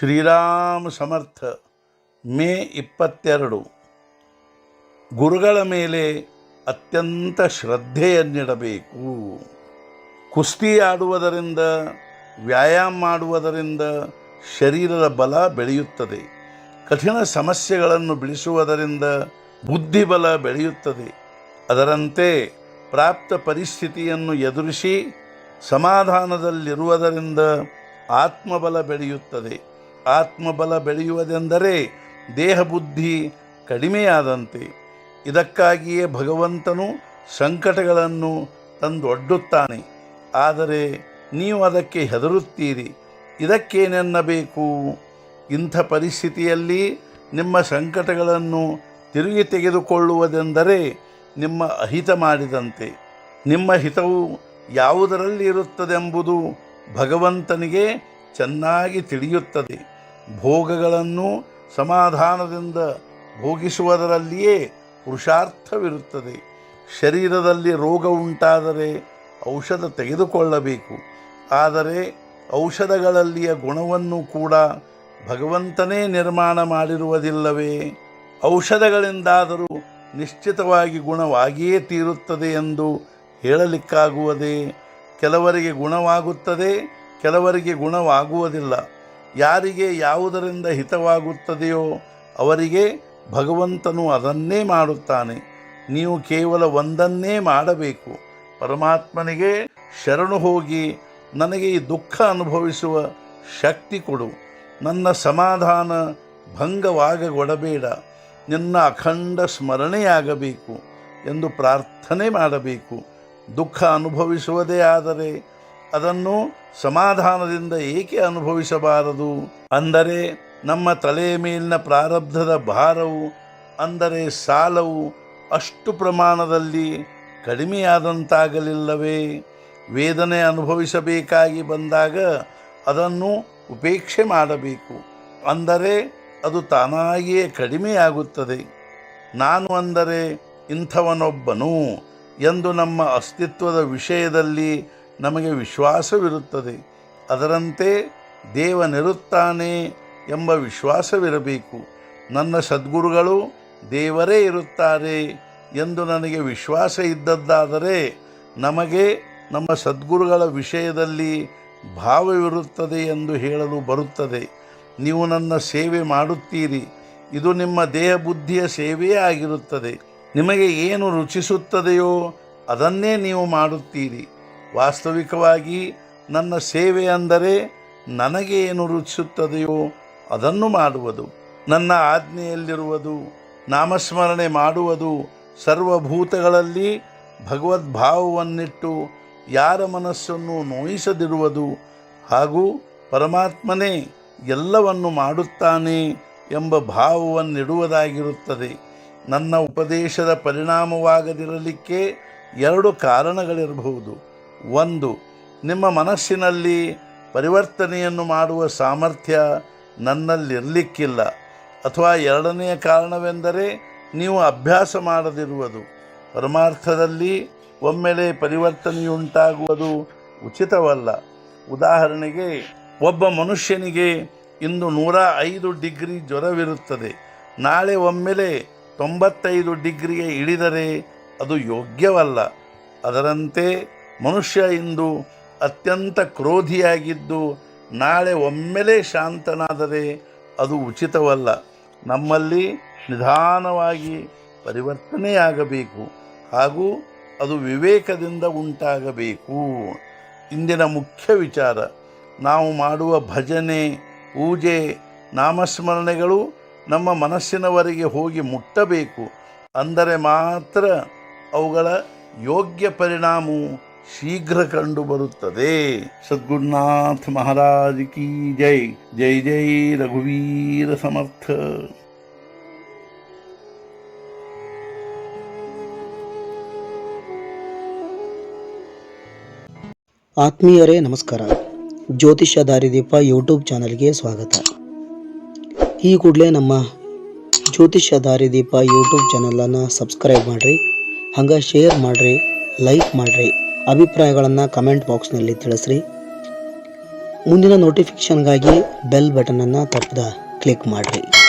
ಶ್ರೀರಾಮ ಸಮರ್ಥ ಮೇ ಇಪ್ಪತ್ತೆರಡು. ಗುರುಗಳ ಮೇಲೆ ಅತ್ಯಂತ ಶ್ರದ್ಧೆಯನ್ನಿಡಬೇಕು. ಕುಸ್ತಿ ಆಡುವುದರಿಂದ ವ್ಯಾಯಾಮ ಮಾಡುವುದರಿಂದ ಶರೀರದ ಬಲ ಬೆಳೆಯುತ್ತದೆ. ಕಠಿಣ ಸಮಸ್ಯೆಗಳನ್ನು ಬಿಡಿಸುವುದರಿಂದ ಬುದ್ಧಿಬಲ ಬೆಳೆಯುತ್ತದೆ. ಅದರಂತೆ ಪ್ರಾಪ್ತ ಪರಿಸ್ಥಿತಿಯನ್ನು ಎದುರಿಸಿ ಸಮಾಧಾನದಲ್ಲಿರುವುದರಿಂದ ಆತ್ಮಬಲ ಬೆಳೆಯುತ್ತದೆ. ಆತ್ಮಬಲ ಬೆಳೆಯುವುದೆಂದರೆ ದೇಹ ಬುದ್ಧಿ ಕಡಿಮೆಯಾದಂತೆ. ಇದಕ್ಕಾಗಿಯೇ ಭಗವಂತನು ಸಂಕಟಗಳನ್ನು ತಂದೊಡ್ಡುತ್ತಾನೆ. ಆದರೆ ನೀವು ಅದಕ್ಕೆ ಹೆದರುತ್ತೀರಿ. ಇದಕ್ಕೇನೆನ್ನಬೇಕು? ಇಂಥ ಪರಿಸ್ಥಿತಿಯಲ್ಲಿ ನಿಮ್ಮ ಸಂಕಟಗಳನ್ನು ತಿರುಗಿ ತೆಗೆದುಕೊಳ್ಳುವುದೆಂದರೆ ನಿಮ್ಮ ಅಹಿತ ಮಾಡಿದಂತೆ. ನಿಮ್ಮ ಹಿತವು ಯಾವುದರಲ್ಲಿ ಇರುತ್ತದೆಂಬುದು ಭಗವಂತನಿಗೆ ಚೆನ್ನಾಗಿ ತಿಳಿಯುತ್ತದೆ. ಭೋಗಗಳನ್ನು ಸಮಾಧಾನದಿಂದ ಭೋಗಿಸುವುದರಲ್ಲಿಯೇ ಪುರುಷಾರ್ಥವಿರುತ್ತದೆ. ಶರೀರದಲ್ಲಿ ರೋಗ ಉಂಟಾದರೆ ಔಷಧ ತೆಗೆದುಕೊಳ್ಳಬೇಕು. ಆದರೆ ಔಷಧಗಳಲ್ಲಿಯ ಗುಣವನ್ನು ಕೂಡ ಭಗವಂತನೇ ನಿರ್ಮಾಣ ಮಾಡಿರುವುದಿಲ್ಲವೇ? ಔಷಧಗಳಿಂದಾದರೂ ನಿಶ್ಚಿತವಾಗಿ ಗುಣವಾಗಿಯೇ ತೀರುತ್ತದೆ ಎಂದು ಹೇಳಲಿಕ್ಕಾಗುವುದೇ? ಕೆಲವರಿಗೆ ಗುಣವಾಗುತ್ತದೆ ಕೆಲವರಿಗೆ ಗುಣವಾಗುವುದಿಲ್ಲ. ಯಾರಿಗೆ ಯಾವುದರಿಂದ ಹಿತವಾಗುತ್ತದೆಯೋ ಅವರಿಗೆ ಭಗವಂತನು ಅದನ್ನೇ ಮಾಡುತ್ತಾನೆ. ನೀವು ಕೇವಲ ಒಂದನ್ನೇ ಮಾಡಬೇಕು. ಪರಮಾತ್ಮನಿಗೆ ಶರಣು ಹೋಗಿ ನನಗೆ ಈ ದುಃಖ ಅನುಭವಿಸುವ ಶಕ್ತಿ ಕೊಡು. ನನ್ನ ಸಮಾಧಾನ ಭಂಗವಾಗಗೊಡಬೇಡ. ನಿನ್ನ ಅಖಂಡ ಸ್ಮರಣೆಯಾಗಬೇಕು ಎಂದು ಪ್ರಾರ್ಥನೆ ಮಾಡಬೇಕು. ದುಃಖ ಅನುಭವಿಸುವುದೇ ಆದರೆ ಅದನ್ನು ಸಮಾಧಾನದಿಂದ ಏಕೆ ಅನುಭವಿಸಬಾರದು? ಅಂದರೆ ನಮ್ಮ ತಲೆಯ ಮೇಲಿನ ಪ್ರಾರಬ್ಧದ ಭಾರವು, ಅಂದರೆ ಸಾಲವು ಅಷ್ಟು ಪ್ರಮಾಣದಲ್ಲಿ ಕಡಿಮೆಯಾದಂತಾಗಲಿಲ್ಲವೇ? ವೇದನೆ ಅನುಭವಿಸಬೇಕಾಗಿ ಬಂದಾಗ ಅದನ್ನು ಉಪೇಕ್ಷೆ ಮಾಡಬೇಕು. ಅಂದರೆ ಅದು ತಾನಾಗಿಯೇ ಕಡಿಮೆಯಾಗುತ್ತದೆ. ನಾನು ಅಂದರೆ ಇಂಥವನೊಬ್ಬನು ಎಂದು ನಮ್ಮ ಅಸ್ತಿತ್ವದ ವಿಷಯದಲ್ಲಿ ನಮಗೆ ವಿಶ್ವಾಸವಿರುತ್ತದೆ. ಅದರಂತೆ ದೇವನಿರುತ್ತಾನೆ ಎಂಬ ವಿಶ್ವಾಸವಿರಬೇಕು. ನನ್ನ ಸದ್ಗುರುಗಳು ದೇವರೇ ಇರುತ್ತಾರೆ ಎಂದು ನನಗೆ ವಿಶ್ವಾಸ ಇದ್ದದ್ದಾದರೆ ನಮಗೆ ನಮ್ಮ ಸದ್ಗುರುಗಳ ವಿಷಯದಲ್ಲಿ ಭಾವವಿರುತ್ತದೆ ಎಂದು ಹೇಳಲು ಬರುತ್ತದೆ. ನೀವು ನನ್ನ ಸೇವೆ ಮಾಡುತ್ತೀರಿ. ಇದು ನಿಮ್ಮ ದೇಹ ಬುದ್ಧಿಯ ಸೇವೆಯೇ ಆಗಿರುತ್ತದೆ. ನಿಮಗೆ ಏನು ರುಚಿಸುತ್ತದೆಯೋ ಅದನ್ನೇ ನೀವು ಮಾಡುತ್ತೀರಿ. ವಾಸ್ತವಿಕವಾಗಿ ನನ್ನ ಸೇವೆ ಅಂದರೆ ನನಗೆ ಏನು ರುಚಿಸುತ್ತದೆಯೋ ಅದನ್ನು ಮಾಡುವುದು, ನನ್ನ ಆಜ್ಞೆಯಲ್ಲಿರುವುದು, ನಾಮಸ್ಮರಣೆ ಮಾಡುವುದು ಸರ್ವಭೂತಗಳಲ್ಲಿ ಭಗವದ್ಭಾವವನ್ನಿಟ್ಟು ಯಾರ ಮನಸ್ಸನ್ನು ನೋಯಿಸದಿರುವುದು ಹಾಗೂ ಪರಮಾತ್ಮನೇ ಎಲ್ಲವನ್ನು ಮಾಡುತ್ತಾನೆ ಎಂಬ ಭಾವವನ್ನಿಡುವುದಾಗಿರುತ್ತದೆ. ನನ್ನ ಉಪದೇಶದ ಪರಿಣಾಮವಾಗದಿರಲಿಕ್ಕೆ ಎರಡು ಕಾರಣಗಳಿರಬಹುದು. ಒಂದು, ನಿಮ್ಮ ಮನಸ್ಸಿನಲ್ಲಿ ಪರಿವರ್ತನೆಯನ್ನು ಮಾಡುವ ಸಾಮರ್ಥ್ಯ ನನ್ನಲ್ಲಿರಲಿಕ್ಕಿಲ್ಲ. ಅಥವಾ ಎರಡನೆಯ ಕಾರಣವೆಂದರೆ ನೀವು ಅಭ್ಯಾಸ ಮಾಡದಿರುವುದು. ಪರಮಾರ್ಥದಲ್ಲಿ ಒಮ್ಮೆಲೆ ಪರಿವರ್ತನೆಯುಂಟಾಗುವುದು ಉಚಿತವಲ್ಲ. ಉದಾಹರಣೆಗೆ, ಒಬ್ಬ ಮನುಷ್ಯನಿಗೆ ಇಂದು ನೂರ ಐದು ಡಿಗ್ರಿ ಜ್ವರವಿರುತ್ತದೆ. ನಾಳೆ ಒಮ್ಮೆಲೆ ತೊಂಬತ್ತೈದು ಡಿಗ್ರಿಗೆ ಇಳಿದರೆ ಅದು ಯೋಗ್ಯವಲ್ಲ. ಅದರಂತೆ ಮನುಷ್ಯ ಇಂದು ಅತ್ಯಂತ ಕ್ರೋಧಿಯಾಗಿದ್ದು ನಾಳೆ ಒಮ್ಮೆಲೇ ಶಾಂತನಾದರೆ ಅದು ಉಚಿತವಲ್ಲ. ನಮ್ಮಲ್ಲಿ ನಿಧಾನವಾಗಿ ಪರಿವರ್ತನೆಯಾಗಬೇಕು ಹಾಗೂ ಅದು ವಿವೇಕದಿಂದ ಉಂಟಾಗಬೇಕು. ಇಂದಿನ ಮುಖ್ಯ ವಿಚಾರ, ನಾವು ಮಾಡುವ ಭಜನೆ, ಪೂಜೆ, ನಾಮಸ್ಮರಣೆಗಳು ನಮ್ಮ ಮನಸ್ಸಿನವರೆಗೆ ಹೋಗಿ ಮುಟ್ಟಬೇಕು. ಅಂದರೆ ಮಾತ್ರ ಅವುಗಳ ಯೋಗ್ಯ ಪರಿಣಾಮವು ಶೀಘ್ರ ಕಂಡುಬರುತ್ತದೆ ಸದ್ಗುರುನಾಥ ಮಹಾರಾಜ್ ಕಿ ಜೈ. ಜೈ ಜೈ ರಘುವೀರ ಸಮರ್ಥ. ಆತ್ಮೀಯರೇ ನಮಸ್ಕಾರ. ಜ್ಯೋತಿಷ್ಯ ದಾರಿದೀಪ ಯೂಟ್ಯೂಬ್ ಚಾನಲ್ಗೆ ಸ್ವಾಗತ. ಈ ಕೂಡಲೇ ನಮ್ಮ ಜ್ಯೋತಿಷ್ಯ ದಾರಿದೀಪ ಯೂಟ್ಯೂಬ್ ಚಾನಲನ್ನು ಸಬ್ಸ್ಕ್ರೈಬ್ ಮಾಡಿರಿ. ಹಂಗೆ ಶೇರ್ ಮಾಡಿರಿ, ಲೈಕ್ ಮಾಡಿರಿ. ಅಭಿಪ್ರಾಯಗಳನ್ನು ಕಮೆಂಟ್ ಬಾಕ್ಸ್ನಲ್ಲಿ ತಿಳಿಸ್ರಿ. ಮುಂದಿನ ನೋಟಿಫಿಕೇಷನ್ಗಾಗಿ ಬೆಲ್ ಬಟನನ್ನು ತಪ್ಪದ ಕ್ಲಿಕ್ ಮಾಡಿರಿ.